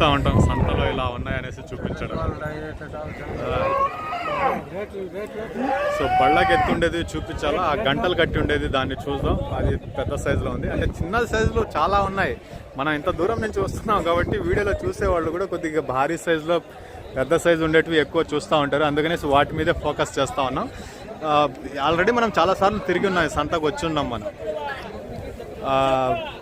చెప్తా ఉంటాం సంతలో ఇలా ఉన్నాయనేసి చూపించడం. సో బళ్ళకి ఎత్తుండేది చూపించాలా? ఆ గంటలు కట్టి ఉండేది దాన్ని చూద్దాం. అది పెద్ద సైజులో ఉంది. అంటే చిన్న సైజులో చాలా ఉన్నాయి. మనం ఇంత దూరం నుంచి వస్తున్నాం కాబట్టి వీడియోలో చూసేవాళ్ళు కూడా కొద్దిగా భారీ సైజులో పెద్ద సైజు ఉండేటివి ఎక్కువ చూస్తూ ఉంటారు. అందుకనేసి వాటి మీదే ఫోకస్ చేస్తూ ఉన్నాం. ఆల్రెడీ మనం చాలాసార్లు తిరిగి ఉన్నాం. సంతకు వచ్చి ఉన్నాం మనం.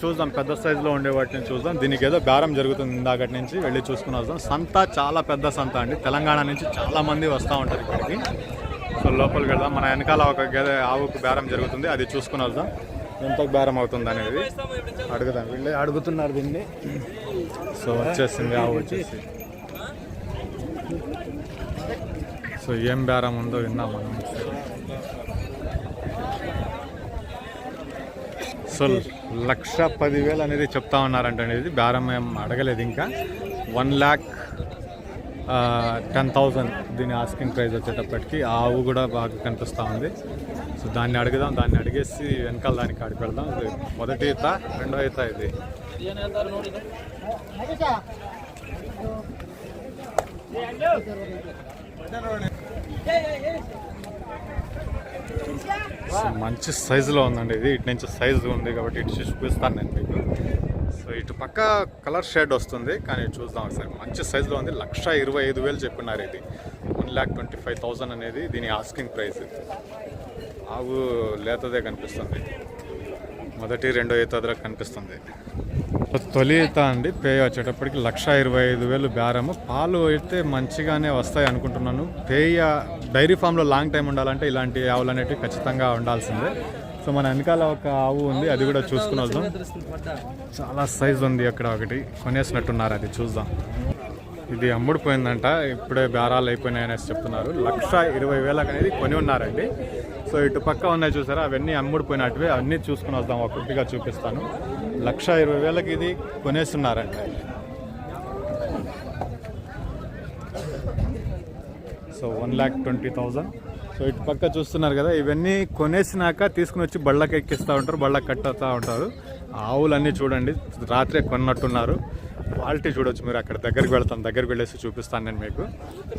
చూద్దాం పెద్ద సైజులో ఉండే వాటిని చూద్దాం. దీనికి ఏదో బేరం జరుగుతుంది ఇందాకటి నుంచి వెళ్ళి చూసుకుని వద్దాం. సంత చాలా పెద్ద సంత అండి. తెలంగాణ నుంచి చాలామంది వస్తూ ఉంటారు ఇక్కడికి. సో లోపలికి వెళ్దాం. మన వెనకాల ఒక గేదె ఆవుకు బేరం జరుగుతుంది. అది చూసుకుని వద్దాం. ఎంత బేరం అవుతుంది అనేది అడుగుదాం. వెళ్ళి అడుగుతున్నారు దీన్ని. సో వచ్చేసింది ఆవు వచ్చేసి. సో ఏం బేరం ఉందో విన్నాం మనం. సో లక్ష పదివేలు అనేది చెప్తా ఉన్నారంట అనేది బేరం ఏం అడగలేదు ఇంకా. వన్ ల్యాక్ టెన్ థౌజండ్ దీని ఆస్కింగ్ ప్రైస్ వచ్చేటప్పటికి ఆవు కూడా బాగా కనిపిస్తూ ఉంది. సో దాన్ని అడుగుదాం దాన్ని అడిగేసి వెనకాల దానికి అడిగి పెడదాం. ఇది మొదటి ఈత రెండో ఈత ఇది. సో మంచి సైజులో ఉందండి ఇది. ఇటు నుంచి సైజు ఉంది కాబట్టి ఇటు చూపిస్తాను నేను మీకు. సో ఇటు పక్క కలర్ షేడ్ వస్తుంది కానీ చూద్దాం ఒకసారి. మంచి సైజులో ఉంది. లక్ష ఇరవై ఐదు వేలు చెప్పినారు ఇది. One lakh twenty five thousand అనేది దీని ఆస్కింగ్ ప్రైస్ ఆవు లేతదే కనిపిస్తుంది. మొదటి రెండో ఈత కనిపిస్తుంది. సో తొలి ఈత అండి పే వచ్చేటప్పటికి లక్ష ఇరవై ఐదు వేలు బేరము. పాలు అయితే మంచిగానే వస్తాయి అనుకుంటున్నాను. పేయ డైరీ ఫామ్లో లాంగ్ టైం ఉండాలంటే ఇలాంటి ఆవులు అనేవి ఖచ్చితంగా ఉండాల్సిందే. సో మన వెనకాల ఒక ఆవు ఉంది అది కూడా చూసుకుని వద్దాం. చాలా సైజ్ ఉంది అక్కడ ఒకటి. కొనేసినట్టున్నారు అది చూద్దాం. ఇది అమ్ముడిపోయిందంట ఇప్పుడే బేరాలు అయిపోయినాయి అనేసి చెప్తున్నారు. లక్ష ఇరవై వేలకు అనేది కొని ఉన్నారండి. సో ఇటు పక్క ఉన్నాయి చూసారా అవన్నీ అమ్ముడుపోయినట్టువే అన్నీ చూసుకుని వద్దాం. ఒక్కొక్కటిగా చూపిస్తాను. లక్ష ఇరవై వేలకి ఇది కొనేస్తున్నారండి so one lakh twenty thousand so ఇటు పక్క చూస్తున్నారు కదా ఇవన్నీ కొనేసినాక తీసుకుని వచ్చి బళ్ళకి ఎక్కిస్తూ ఉంటారు బళ్ళకి కట్టుతూ ఉంటారు. ఆవులన్నీ చూడండి రాత్రే కొన్నట్టున్నారు. క్వాలిటీ చూడొచ్చు మీరు అక్కడ దగ్గరికి వెళ్తాను దగ్గరికి వెళ్ళేసి చూపిస్తాను నేను మీకు.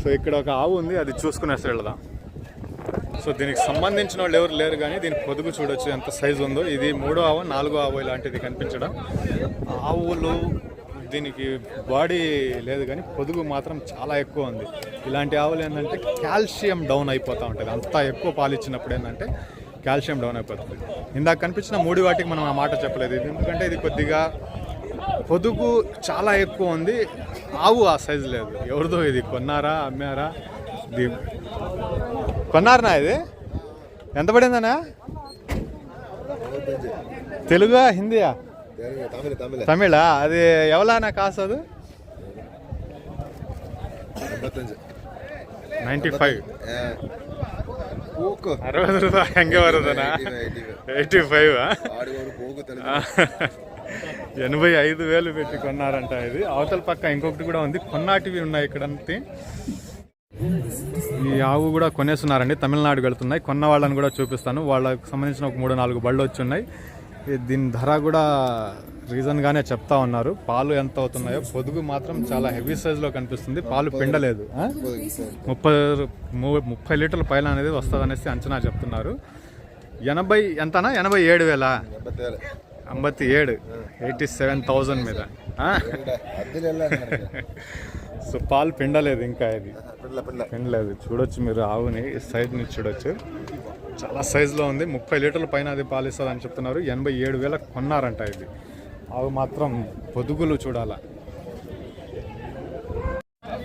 సో ఇక్కడ ఒక ఆవు ఉంది అది చూసుకునేసి వెళ్దాం. సో దీనికి సంబంధించిన వాళ్ళు ఎవరు లేరు కానీ దీని పొదుగు చూడొచ్చు ఎంత సైజు ఉందో. ఇది మూడో ఆవు నాలుగో ఆవు ఇలాంటిది కనిపించడం. ఆవులు దీనికి బాడీ లేదు కానీ పొదుగు మాత్రం చాలా ఎక్కువ ఉంది. ఇలాంటి ఆవులు ఏంటంటే కాల్షియం డౌన్ అయిపోతూ ఉంటుంది అంత ఎక్కువ పాలు ఇచ్చినప్పుడు ఏంటంటే కాల్షియం డౌన్ అయిపోతుంది. ఇందాక కనిపించిన మూడు వాటికి మనం ఆ మాట చెప్పలేదు. ఇది ఎందుకంటే ఇది కొద్దిగా పొదుగు చాలా ఎక్కువ ఉంది. ఆవు ఆ సైజు లేదు. ఎవరిదో ఇది కొన్నారా అమ్మారా? ఇది కొన్నారనా ఇది? ఎంత పడిందనా తెలుగా హిందీయా? தமிழ் தமிழ் తమిళా అది ఎవలానా కాసు అది எண்பத்தஞ்சு నైంటీ ఫైవ్ போக்கு అరవై రూపాయ హెంగే వరదనా ఎయిటీ ఎయిటీ ఫైవ్ ఆడి వాడు పోకు తెలుసు ఎనభై ఐదు వేలు పెట్టి కొన్నారంట ఇది అవతల పక్క ఇంకొకటి కూడా ఉంది కొన్నాటివి ఉన్నాయి ఇక్కడ ఈ ఆవు కూడా కొనేస్తున్నారండి తమిళనాడు వెళ్తున్నాయి కొన్న వాళ్ళని కూడా చూపిస్తాను వాళ్ళకి సంబంధించిన ఒక మూడు నాలుగు బళ్ళు వచ్చి ఉన్నాయి ఈ దీని ధర కూడా రీజన్గానే చెప్తా ఉన్నారు. పాలు ఎంత అవుతున్నాయో పొదుగు మాత్రం చాలా హెవీ సైజులో కనిపిస్తుంది. పాలు పిండలేదు? ముప్పై ముప్పై లీటర్ల పైన అనేది వస్తుంది అనేసి అంచనా చెప్తున్నారు. ఎనభై ఎంతనా? ఎనభై ఏడు వేల? అంబత్తి ఏడు. ఎయిటీ సెవెన్ థౌజండ్ మీద. సో పాలు పిండలేదు ఇంకా ఇది. పిండలేదు. చూడొచ్చు మీరు ఆవుని సైడ్ నుంచి చూడొచ్చు. చాలా సైజులో ఉంది. ముప్పై లీటర్ల పైన అది పాలు ఇస్తుంది అని చెప్తున్నారు. ఎనభై ఏడు వేలకు కొన్నారంట ఇది. ఆవు మాత్రం పొదుగులు చూడాల.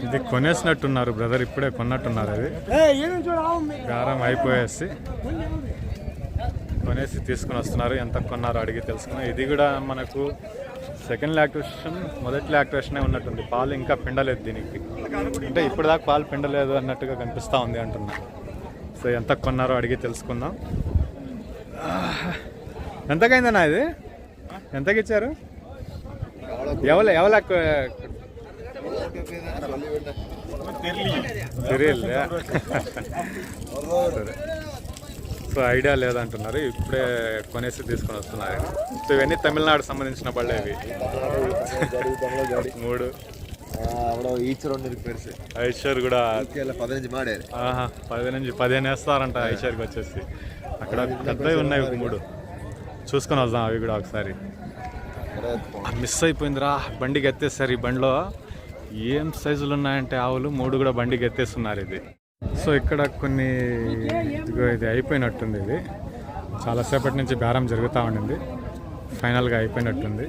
ఇది కొనేసినట్టున్నారు బ్రదర్ ఇప్పుడే కొన్నట్టున్నారు అది. గారం అయిపోయేసి కొనేసి తీసుకుని వస్తున్నారు. ఎంత కొన్నారో అడిగి తెలుసుకున్నాం. ఇది కూడా మనకు సెకండ్ లాక్టేషన్ మొదటి లాక్టేషనే ఉన్నట్టుంది. పాలు ఇంకా పిండలేదు దీనికి. అంటే ఇప్పుడు దాకా పాలు పిండలేదు అన్నట్టుగా కనిపిస్తూ ఉంది అంటున్నా. సో ఎంత కొన్నారో అడిగి తెలుసుకుందాం. ఎంతకైందన్నా ఇది? ఎంతకి ఇచ్చారు ఎవరు ఎవరు తెలియలే సరే. సో ఐడియా లేదంటున్నారు. ఇప్పుడే కొనేసి తీసుకొని వస్తున్నారు. సో ఇవన్నీ తమిళనాడు సంబంధించిన బళ్ళు ఇవి. మూడు. ఐశ్వర్ కూడా పదిహేను పదిహేను వేస్తారంట ఐశ్వర్కి వచ్చేసి. అక్కడ పెద్దవి ఉన్నాయి మూడు. చూసుకొని వద్దాం అవి కూడా ఒకసారి. మిస్ అయిపోయిందిరా. బండికి ఎత్తేసారు ఈ బండిలో. ఏం సైజులు ఉన్నాయంటే ఆవులు? మూడు కూడా బండికి ఎత్తేస్తున్నారు ఇది. సో ఇక్కడ కొన్ని ఇదిగో ఇది అయిపోయినట్టుంది ఇది. చాలాసేపటి నుంచి బేరం జరుగుతూ ఉండింది. ఫైనల్గా అయిపోయినట్టుంది.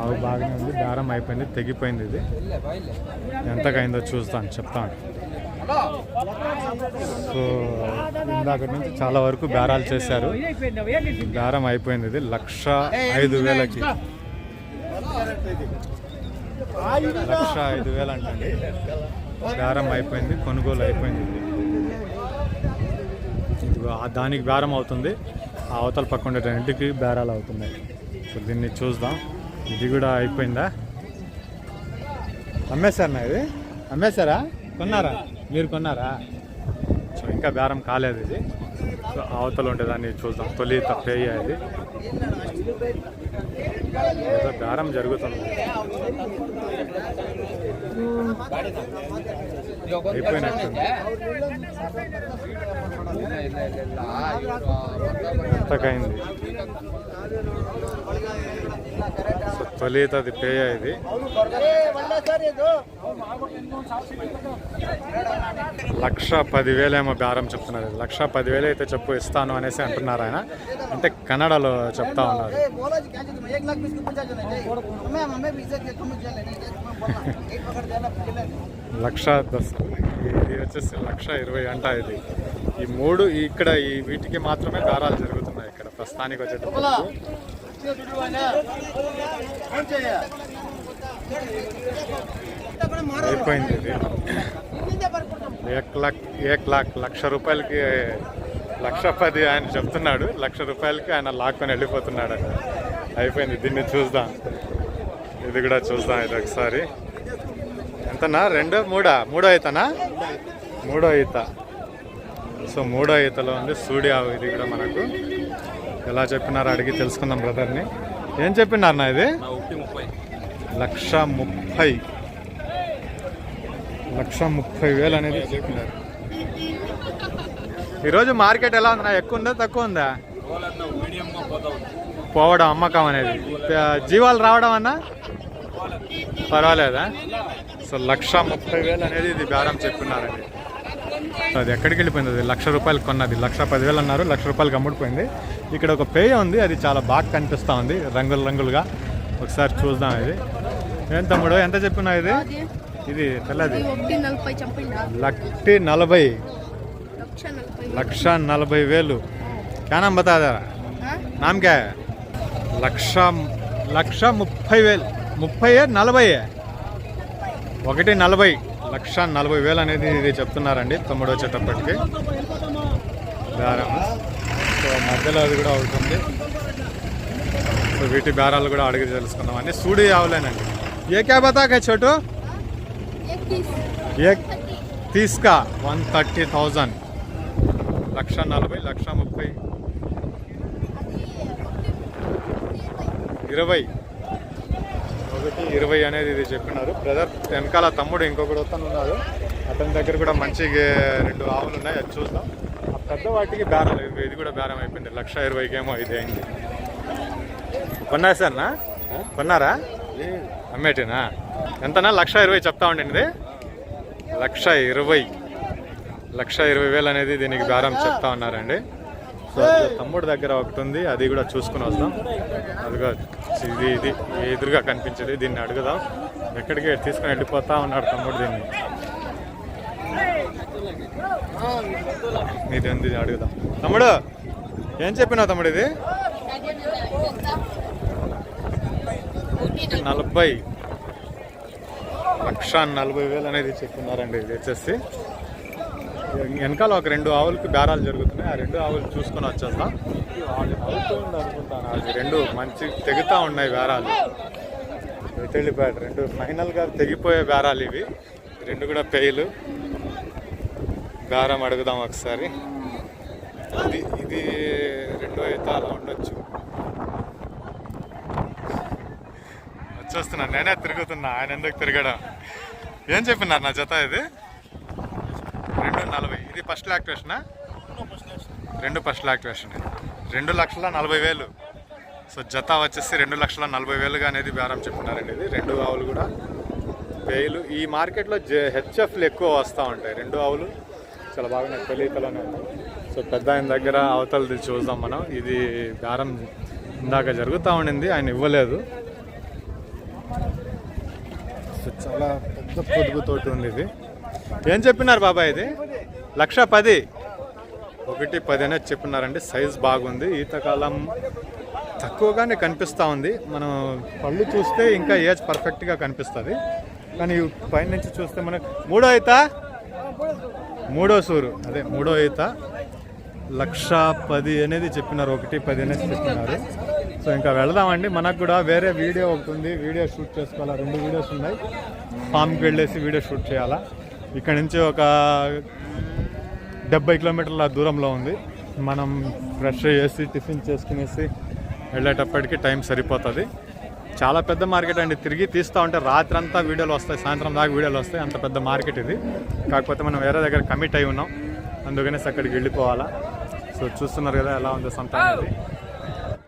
ఆవు బాగానే ఉంది బేరం అయిపోయింది తెగిపోయింది ఇది. ఎంతకైందో చూస్తాను చెప్తాను. సో ఇందాక నుంచి చాలా వరకు బేరాలు చేశారు. బేరం అయిపోయింది ఇది లక్ష ఐదు వేలకి. లక్ష ఐదు వేలు అంటండి. బేరం అయిపోయింది కొనుగోలు అయిపోయింది. ఇది దానికి బేరం అవుతుంది. ఆ అవతల పక్క ఉండే రెండుకి బేరాలు అవుతున్నాయి. సో దీన్ని చూద్దాం. ఇది కూడా అయిపోయిందా? అమ్మేశారనా ఇది? అమ్మేశారా? కొన్నారా? మీరు కొన్నారా? సో ఇంకా బేరం కాలేదు ఇది. సో అవతల ఉండేదాన్ని చూద్దాం. తొలి తప్పేయ్యా ఇది. ఏదో బేరం జరుగుతుంది అయిపోయినట్టు ఎంతకైంది తొలిత అది పేయ ఇది. లక్ష పదివేలు ఏమో బేరం చెప్తున్నారు. లక్ష పదివేలు అయితే చెప్పు ఇస్తాను అనేసి అంటున్నారు ఆయన. అంటే కన్నడలో చెప్తా ఉన్నారు. లక్ష దస్ ఇది వచ్చేసి లక్ష ఇరవై అంట ఇది. ఈ మూడు ఇక్కడ ఈ వీటికి మాత్రమే దారాలు జరుగుతున్నాయి ఇక్కడ ప్రస్తుతానికి వచ్చేటప్పుడు అయిపోయింది ఇది. ఏక్ లాక్ ఏక్ లాక్ లక్ష రూపాయలకి లక్ష పది ఆయన చెప్తున్నాడు. లక్ష రూపాయలకి ఆయన లాక్కొని వెళ్ళిపోతున్నాడు. అయిపోయింది. దీన్ని చూద్దాం. ఇది కూడా చూద్దాం ఇది ఒకసారి. ఎంతనా? రెండో మూడా మూడో ఈతనా? మూడో ఈత. సో మూడో ఈతలో ఉంది. సూడి ఇది కూడా మనకు. ఎలా చెప్పినారో అడిగి తెలుసుకుందాం బ్రదర్ని. ఏం చెప్పినారు నా ఇది లక్ష ముప్పై. లక్ష ముప్పై వేలు అనేది చెప్పినారు. ఈరోజు మార్కెట్ ఎలా ఉందా ఎక్కువ ఉందా తక్కువ ఉందా? పోవడం అమ్మకం అనేది. జీవాలు రావడం అన్నా? పర్వాలేదా? సో లక్ష ముప్పై వేలు అనేది ఇది బేరం చెప్పున్నారండి సో అది ఎక్కడికి వెళ్ళిపోయింది? అది లక్ష రూపాయలు కొన్నది. లక్ష పదివేలు అన్నారు. లక్ష రూపాయలకి అమ్ముడిపోయింది ఇక్కడ ఒక పేయ ఉంది అది చాలా బాగా కనిపిస్తూ ఉంది రంగులు రంగులుగా. ఒకసారి చూద్దాం ఇది. ఏం తమ్ముడు ఎంత చెప్పినా ఇది? ఇది తెల్లది. ఒకటి నలభై లక్ష నలభై. లక్ష వేలు. క్యానం బతాదా? నామ్ క్యా హై? లక్ష లక్ష ముప్పై వేలు. ముప్పై నలభై ఒకటి నలభై. లక్ష నలభై వేలు అనేది ఇది చెప్తున్నారండి తమ్ముడు వచ్చేటప్పటికి. సో మధ్యలో అది కూడా అవుతుంది. సో వీటి బేరాలు కూడా అడిగి తెలుసుకుందాం అన్ని సూడి ఆవులేనండి. ఏ క్యాబ్ అతాక చోటు? ఏ తీసుకా? One thirty thousand. లక్ష నలభై లక్ష ముప్పై. ఇరవై. ఒకటి ఇరవై అనేది ఇది చెప్పినారు. బ్రదర్ వెనకాల తమ్ముడు ఇంకొకటి వస్తాను ఉన్నాడు అతని దగ్గర కూడా మంచి రెండు ఆవులు ఉన్నాయి అది చూద్దాం. పెద్ద వాటికి బేరం లేదు. ఇది కూడా బేరం అయిపోయింది. లక్ష ఇరవైకి ఏమో ఇది అయింది. కొన్నా సార్నా కొన్నారా? అమ్మేటినా? ఎంతనా? లక్ష ఇరవై చెప్తా ఉండండి. ఇది లక్ష ఇరవై. లక్ష ఇరవై వేలు అనేది దీనికి బేరం చెప్తా ఉన్నారండి. సో తమ్ముడు దగ్గర ఒకటి ఉంది అది కూడా చూసుకుని వస్తాం. అదిగో ఇది ఇది ఎదురుగా కనిపించేది. దీన్ని అడుగుదాం. ఎక్కడికి తీసుకుని వెళ్ళిపోతా ఉన్నాడు తమ్ముడు దీన్ని. ఇది ఉంది అడుగుదాం తమ్ముడు ఏం చెప్పినావు తమ్ముడు ఇది? నలభై. లక్ష నలభై వేలు అనేది చెప్తున్నారండి ఇది వచ్చేసి వెనకాల ఒక రెండు ఆవులకి బేరాలు జరుగుతున్నాయి. ఆ రెండు ఆవులు చూసుకొని వచ్చేస్తాం అనుకుంటాను. అది రెండు మంచి తెగుతా ఉన్నాయి బేరాలు. వెళ్ళిపోయాడు. రెండు ఫైనల్గా తెగిపోయే బేరాలు ఇవి. రెండు కూడా పేయలు బేరం అడుగుదాం ఒకసారి. ఇది ఇది రెండో అయితే అలా ఉండొచ్చు. వచ్చేస్తున్నాను నేనే తిరుగుతున్నా ఆయన ఎందుకు తిరగడం? ఏం చెప్పినారు నా జత ఇది? రెండు నలభై ఇది ఫస్ట్ యాక్టివేషనా రెండు ఫస్ట్ యాక్టివేషన్ రెండు లక్షల నలభై వేలు. సో జత వచ్చేసి రెండు లక్షల నలభై వేలుగా అనేది బేరం చెప్తున్నారండి ఇది. రెండు ఆవులు కూడా. వేలు ఈ మార్కెట్లో జె హెచ్ఎఫ్లు ఎక్కువ వస్తూ ఉంటాయి. రెండు ఆవులు చాలా బాగా నాకు తెలియతలోనే సో పెద్ద ఆయన దగ్గర అవతలది చూద్దాం మనం. ఇది బేరం ఇందాక జరుగుతూ ఉండింది ఆయన ఇవ్వలేదు. సో చాలా పెద్ద పొదుగుతోటి ఉంది ఇది. ఏం చెప్పినారు బాబాయ్ ఇది? లక్ష పది. ఒకటి పది అనేది చెప్పినారండి. సైజ్ బాగుంది. ఈతకాలం తక్కువగానే కనిపిస్తూ ఉంది. మనం పళ్ళు చూస్తే ఇంకా ఏజ్ పర్ఫెక్ట్గా కనిపిస్తుంది. కానీ పైనుంచి పైన నుంచి చూస్తే మనకు మూడో అవుతా మూడో సూరు. అదే మూడో ఈత. లక్ష పది అనేది చెప్పినారు. ఒకటి పది అనేది చెప్పినారు. సో ఇంకా వెళదామండి. మనకు కూడా వేరే వీడియో ఒకటి ఉంది. వీడియో షూట్ చేసుకోవాలా? రెండు వీడియోస్ ఉన్నాయి. ఫామ్కి వెళ్ళేసి వీడియో షూట్ చేయాలా? ఇక్కడ నుంచి ఒక డెబ్బై కిలోమీటర్ల దూరంలో ఉంది. మనం ఫ్రెష్ చేసి టిఫిన్ చేసుకునేసి వెళ్ళేటప్పటికి టైం సరిపోతుంది. చాలా పెద్ద మార్కెట్ అండి. తిరిగి తీస్తూ ఉంటే రాత్రి అంతా వీడియోలు వస్తాయి. సాయంత్రం దాకా వీడియోలు వస్తాయి. అంత పెద్ద మార్కెట్ ఇది. కాకపోతే మనం వేరే దగ్గర కమిట్ అయి ఉన్నాం. అందుకనేసి అక్కడికి వెళ్ళిపోవాలా. సో చూస్తున్నారు కదా ఎలా ఉందో సంతానం